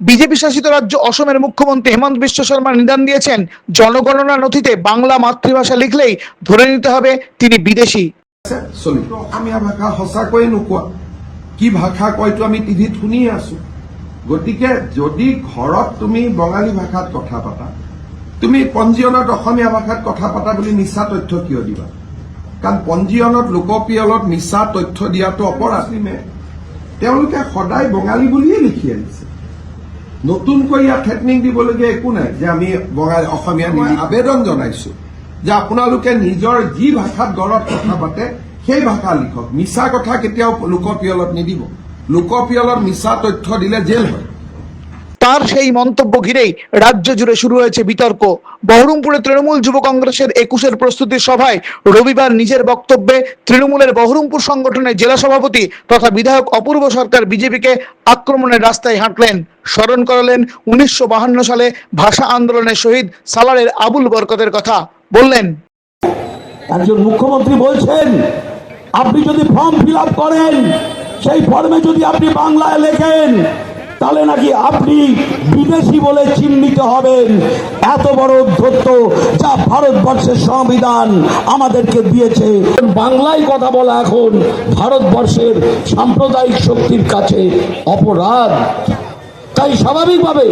BJP শাসিত রাজ্য অসমের মুখ্যমন্ত্রী হেমন্ত বিশ্ব শর্মা নিদান দিয়েছেন। জনগণনা নথিতে বাংলা মাতৃভাষা লিখলেই ধরে নিতে হবে তিনি বিদেশি। অসমীয়া ভাষা সঁচাকৈয়ে নোকোৱা। কি ভাষা কয়তো আমি টিভিত শুনিয়ে আছো। গতিকে যদি ঘৰত তুমি বঙালী ভাষাত কথা পাতা তুমি পঞ্জীয়নত অসমীয়া ভাষাত কথা পাতা বুলি মিছা তথ্য কিয় দিবা? কাৰণ পঞ্জীয়নত লোকপিয়লত মিছা তথ্য দিয়াটো অপৰাধ তেওঁলোকে সদায় বঙালী বুলিয়ে লিখি আহিছে নতুনকৈ ইয়াত থ্রেটনিং দিবলগীয়া একো নাই যে আমি বঙালী অসমীয়া মই আবেদন জনাইছো। যে আপোনালোকে নিজৰ যি ভাষাত ঘৰত কথা পাতে সেই ভাষা লিখক। মিছা কথা কেতিয়াও লোকপিয়লত নিদিব। লোকপিয়লত মিছা তথ্য দিলে জেল হয়। তার সেই মন্তব্য ঘিরেই রাজ্য জুড়ে শুরু হয়েছে বিতর্ক। বহরমপুরে তৃণমূল যুব কংগ্রেসের একুশের প্রস্তুতি সভায় রবিবার নিজের বক্তব্যে তৃণমূলের বহরমপুর সংগঠনের জেলা সভাপতি তথা বিধায়ক অপূর্ব সরকার বিজেপিকে আক্রমণের রাস্তায় হাঁটলেন। স্মরণ করালেন উনিশশো সালে ভাষা আন্দোলনের শহীদ সালারের আবুল বরকতের কথা। বললেন, একজন মুখ্যমন্ত্রী বলছেন, আপনি যদি ফর্ম ফিল করেন, সেই ফর্মে যদি আপনি বাংলায় লেখেন তাহলে নাকি আপনি বিদেশি বলে চিহ্নিত হবেন? এত বড় ধত্য যা ভারতবর্ষের সংবিধান আমাদেরকে দিয়েছে। বাংলায় কথা বলা এখন ভারতবর্ষের সাম্প্রদায়িক শক্তির কাছে অপরাধ। তাই স্বাভাবিকভাবে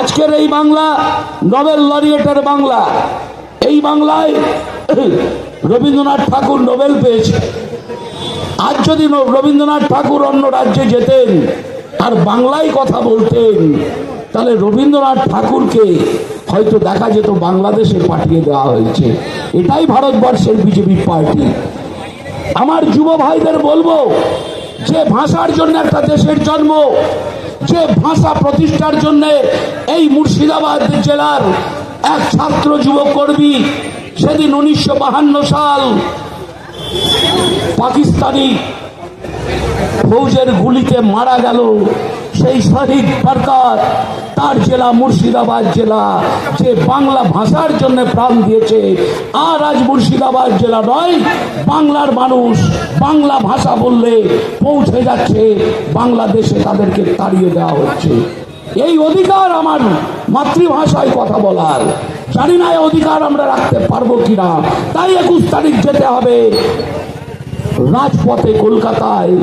আজকের এই বাংলা নোবেল লরিয়েটের বাংলা, এই বাংলায় রবীন্দ্রনাথ ঠাকুর নোবেল পেয়েছে। আজ যদি রবীন্দ্রনাথ ঠাকুর অন্য রাজ্যে যেতেন আর বাংলায় কথা বলতেন, তাহলে রবীন্দ্রনাথ ঠাকুরকে হয়তো দেখা যেত বাংলাদেশে পাঠিয়ে দেওয়া হয়েছে। এটাই ভারতবর্ষের বিজেপি পার্টি। আমার যুব ভাইদের বলব, যে ভাষার জন্য একটা দেশের জন্ম, যে ভাষা প্রতিষ্ঠার জন্য এই মুর্শিদাবাদ জেলার এক ছাত্র যুব কর্মী সেদিন উনিশশো সাল পাকিস্তানি ফৌজের গুলিতে মারা গেল সেই শহীদ বরকত তার জেলা মুর্শিদাবাদ জেলা, যে বাংলা ভাষার জন্য প্রাণ দিয়েছে। আর আজ মুর্শিদাবাদ জেলা নয়, বাংলার মানুষ বাংলা ভাষা বললে পৌঁছে যাচ্ছে। বাংলাদেশে তাদেরকে তাড়িয়ে দেওয়া হচ্ছে। এই অধিকার আমার মাতৃভাষায় কথা বলার। জানি না অধিকার আমরা রাখতে পারব কিনা। তাই একুশ তারিখ যেতে হবে। রাজপথে কলকাতায়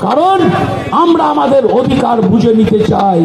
কারণ আমরা আমাদের অধিকার বুঝে নিতে চাই।